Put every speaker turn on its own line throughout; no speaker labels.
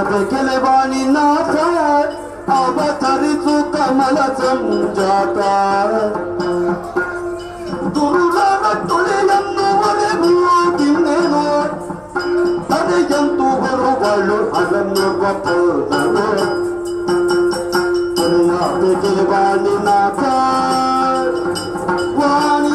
जब गलवानी नाता अब तरितु कमल समझाता ದುರುಳನ ತುಳಿಯನ್ನು ಒರೆಗೂ ತಿನ್ನೆನು ತಡೆಯಂತೂ ಬರುವಳು ಅದನ್ನು ಗೊತ್ತನು ಪರಮಾತ್ಮ ಗಿರಿವಾಣಿ ನಾಥ ವಾಣಿ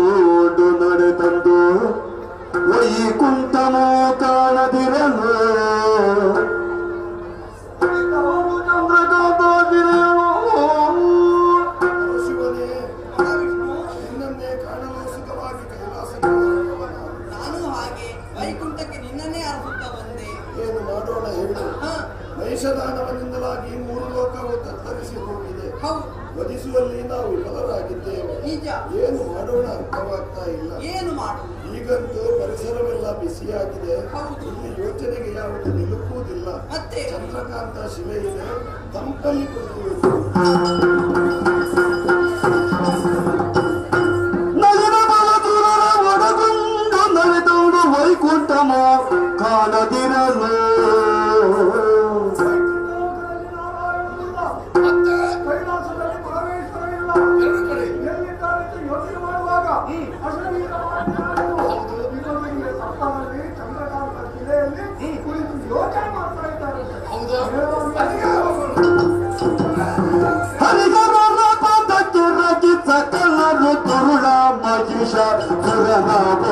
ಮತ್ತೆ
ಚಂದ್ರಕಾಂತ ಶಿವೆ ಇದೆ. ತಂಪಲ್ಲಿ ಕುಳಿತು
Oh!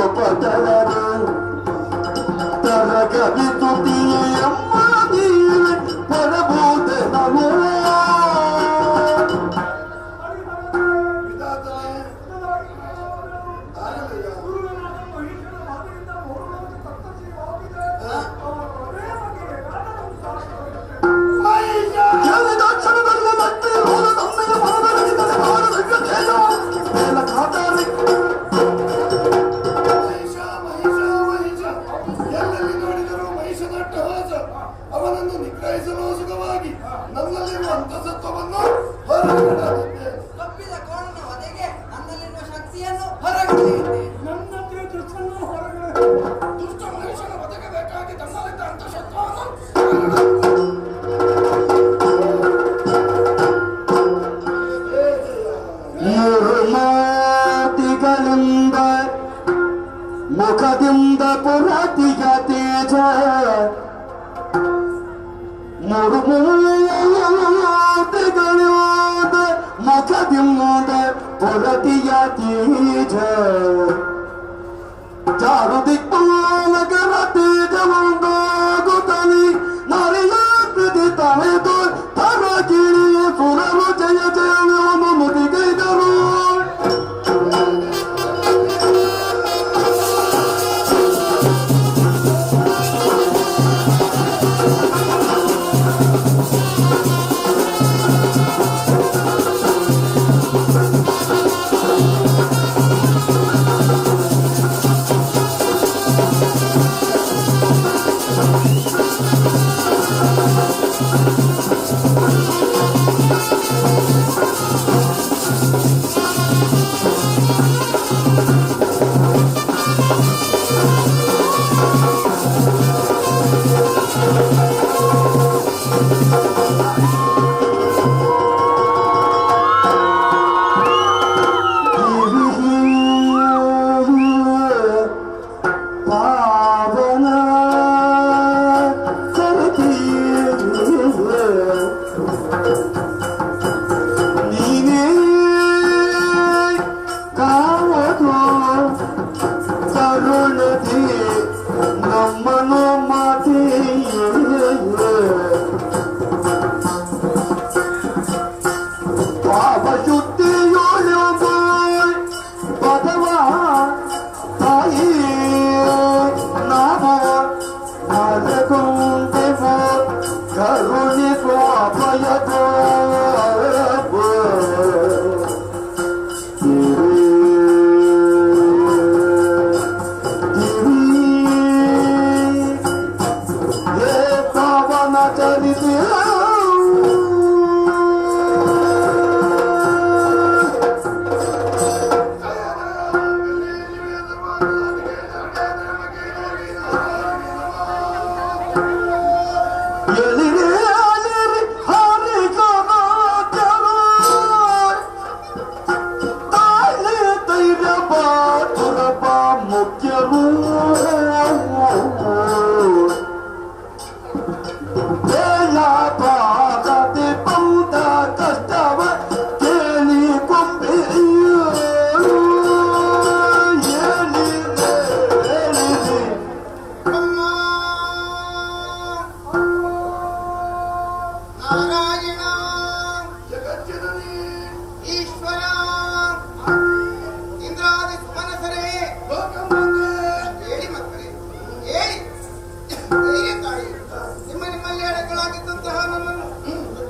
Uh...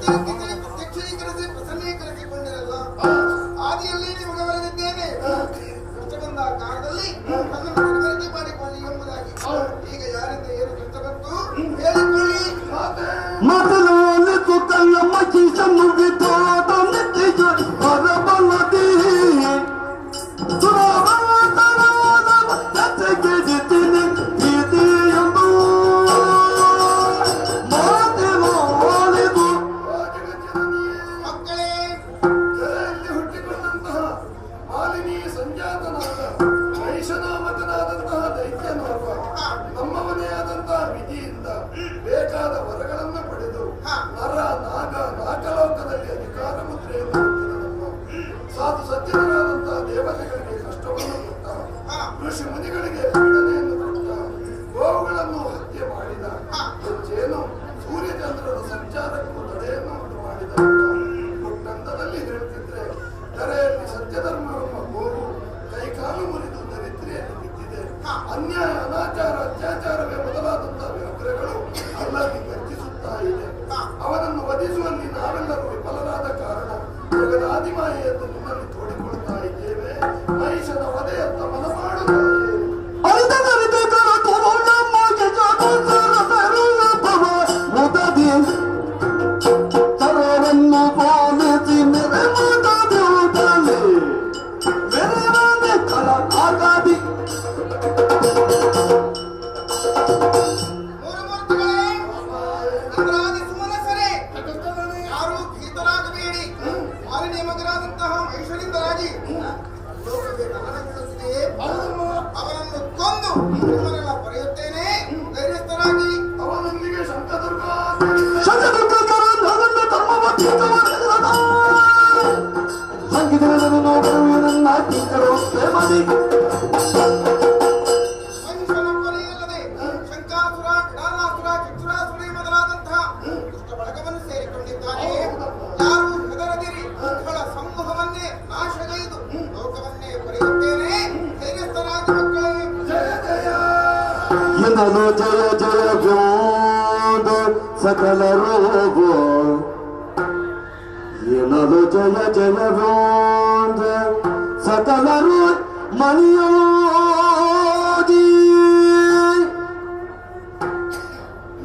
Música ಇದನ್ನೆಲ್ಲ ಬರೆಯುತ್ತೇನೆ. ಧೈರ್ಯಸ್ಥರಾಗಿ
ಅವನೊಂದಿಗೆ ಶಂಕದುರ್ಗ
ಶಂಕದುರ್ಗ ಸಂಗೀತವನ್ನು ನೋಡುವುದನ್ನು ಪ್ರೇಮದಿ. യമനു ജയ ജയ ഗോദ സകല രൂപ യമനു ജയ ജയ ഗോദ സകല രൂപ മണിയോദി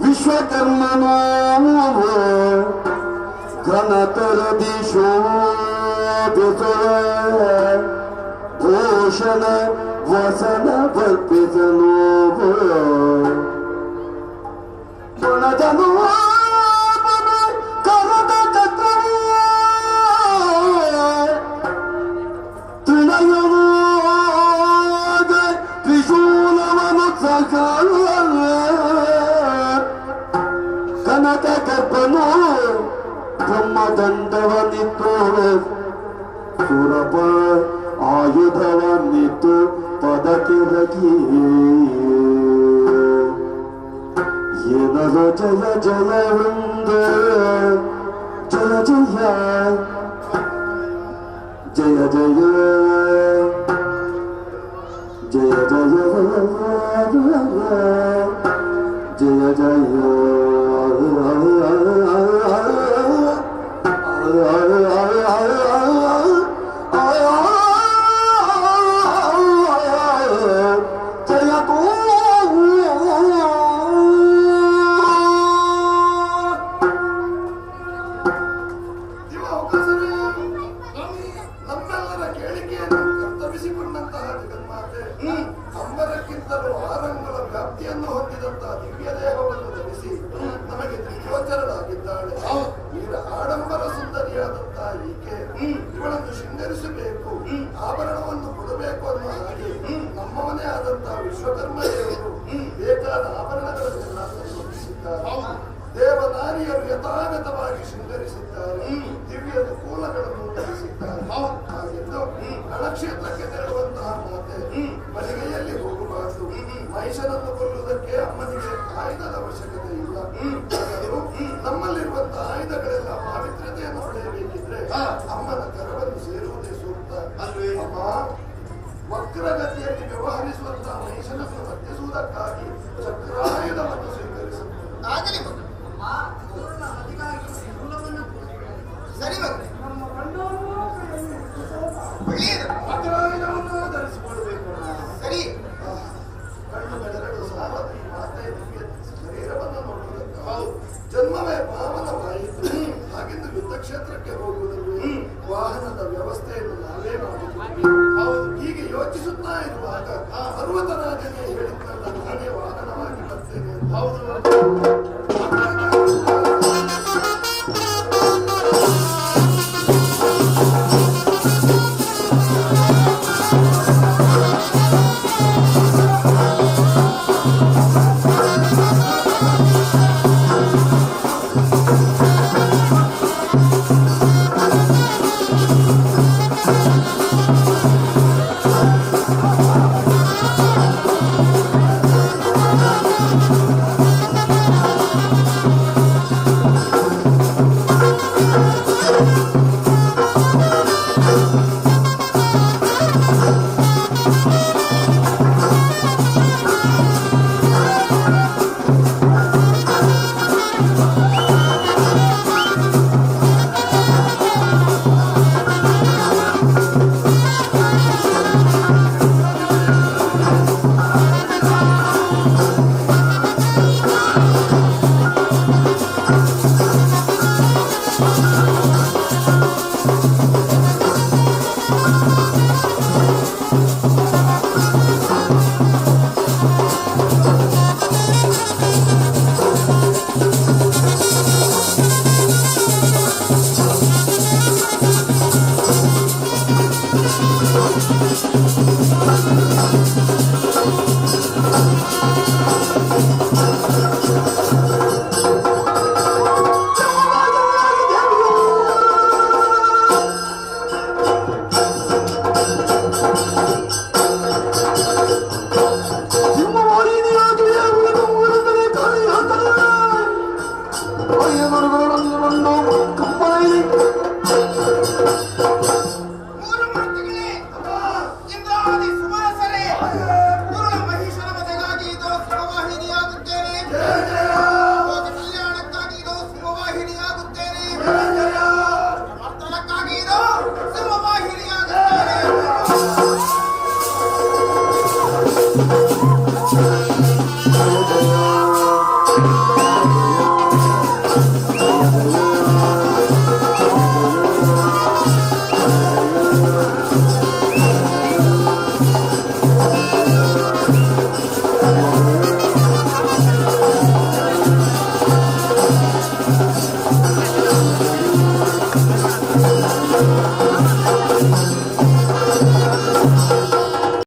വിശ്വകർമ്മനോ ഘനതരദിശോ Hoşana vasana varpizanovu Donadanu abana karada tatları Tuna yolu ağabey Pijulama mutlakalı Kanada karpanu Kamma dandavani tuğruf Surabay பத்து பதக்கிறகியே எனதோ ஜய ஜயவந்த ஜய ஜய ஜய ஜய ஜய ஜய ஜய ஜய Oh,
ಈಕೆ ಇವಳನ್ನು ಶೃಂಗರಿಸಬೇಕು ಆಭರಣವನ್ನು ಕೊಡಬೇಕು ಅನ್ನೋ ಹಾಗೆ ನಮ್ಮವನೇ ಆದಂತಹ ವಿಶ್ವಕರ್ಮ ದೇವರು ಬೇಕಾದ ಆಭರಣಗಳನ್ನೆಲ್ಲ ತಂದೊಪ್ಪಿಸಿದ್ದಾರೆ ದೇವನಾರಿಯರು ಯಥಾಗತವಾಗಿ ಶೃಂಗರಿಸಿದ್ದಾರೆ ದಿವ್ಯ ಕೂಲಗಳನ್ನು ಧರಿಸಿದ್ದಾರೆ ಹಾಗೆಂದು ರಣಕ್ಷೇತ್ರಕ್ಕೆ ತೆರಳುವಂತಹ ಮಾತೆ ಬಲಿಗೆಯಲ್ಲಿ ಹೋಗಬಾರದು. ಮಹಿಷನನ್ನು ಕೊಲ್ಲುವುದಕ್ಕೆ